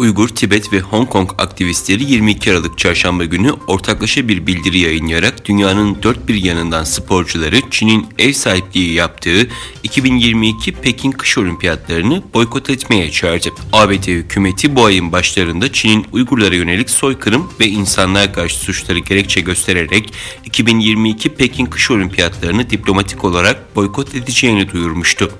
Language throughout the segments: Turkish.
Uygur, Tibet ve Hong Kong aktivistleri 22 Aralık Çarşamba günü ortaklaşa bir bildiri yayınlayarak dünyanın dört bir yanından sporcuları Çin'in ev sahipliği yaptığı 2022 Pekin Kış Olimpiyatlarını boykot etmeye çağırdı. ABD hükümeti bu ayın başlarında Çin'in Uygurlara yönelik soykırım ve insanlığa karşı suçları gerekçe göstererek 2022 Pekin Kış Olimpiyatlarını diplomatik olarak boykot edeceğini duyurmuştu.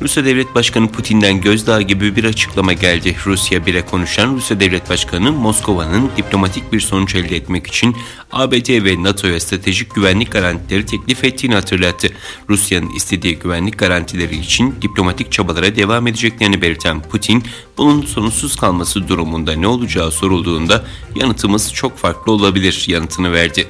Rusya Devlet Başkanı Putin'den gözdağı gibi bir açıklama geldi. Rusya bile konuşan Rusya Devlet Başkanı Moskova'nın diplomatik bir sonuç elde etmek için ABD ve NATO'ya stratejik güvenlik garantileri teklif ettiğini hatırlattı. Rusya'nın istediği güvenlik garantileri için diplomatik çabalara devam edeceklerini belirten Putin, bunun sonuçsuz kalması durumunda ne olacağı sorulduğunda yanıtımız çok farklı olabilir yanıtını verdi.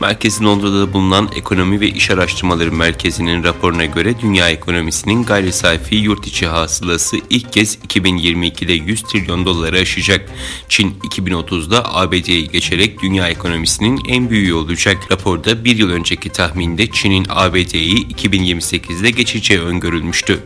Merkezi Londra'da bulunan Ekonomi ve İş Araştırmaları Merkezi'nin raporuna göre dünya ekonomisinin gayri safi yurt içi hasılası ilk kez 2022'de 100 trilyon doları aşacak. Çin 2030'da ABD'yi geçerek dünya ekonomisinin en büyüğü olacak. Raporda bir yıl önceki tahminde Çin'in ABD'yi 2028'de geçeceği öngörülmüştü.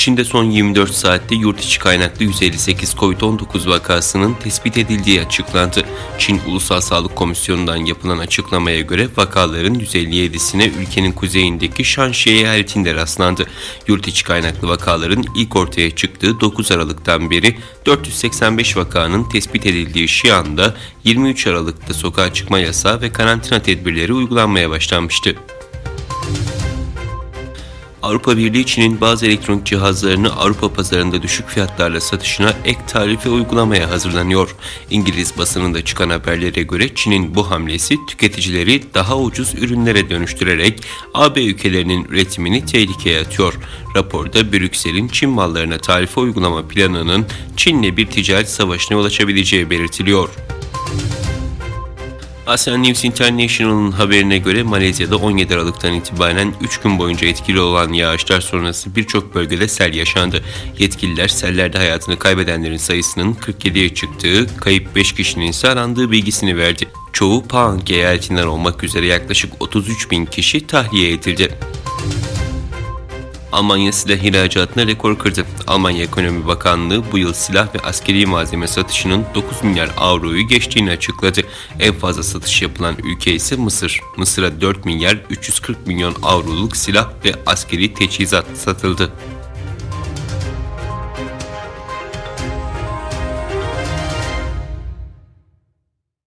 Çin'de son 24 saatte yurt içi kaynaklı 158 COVID-19 vakasının tespit edildiği açıklandı. Çin Ulusal Sağlık Komisyonu'ndan yapılan açıklamaya göre vakaların 157'sine ülkenin kuzeyindeki Şanşi eyaletinde rastlandı. Yurt içi kaynaklı vakaların ilk ortaya çıktığı 9 Aralık'tan beri 485 vakanın tespit edildiği Şian'da 23 Aralık'ta sokağa çıkma yasağı ve karantina tedbirleri uygulanmaya başlanmıştı. Avrupa Birliği Çin'in bazı elektronik cihazlarını Avrupa pazarında düşük fiyatlarla satışına ek tarife uygulamaya hazırlanıyor. İngiliz basınında çıkan haberlere göre Çin'in bu hamlesi tüketicileri daha ucuz ürünlere dönüştürerek AB ülkelerinin üretimini tehlikeye atıyor. Raporda Brüksel'in Çin mallarına tarife uygulama planının Çin'le bir ticaret savaşına yol belirtiliyor. Asian News International'ın haberine göre Malezya'da 17 Aralık'tan itibaren 3 gün boyunca etkili olan yağışlar sonrası birçok bölgede sel yaşandı. Yetkililer sellerde hayatını kaybedenlerin sayısının 47'ye çıktığı, kayıp 5 kişinin ise arandığı bilgisini verdi. Çoğu Pahang eyaletinden olmak üzere yaklaşık 33 bin kişi tahliye edildi. Almanya silah ihracatına rekor kırdı. Almanya Ekonomi Bakanlığı bu yıl silah ve askeri malzeme satışının 9 milyar avroyu geçtiğini açıkladı. En fazla satış yapılan ülke ise Mısır. Mısır'a 4 milyar 340 milyon avroluk silah ve askeri teçhizat satıldı.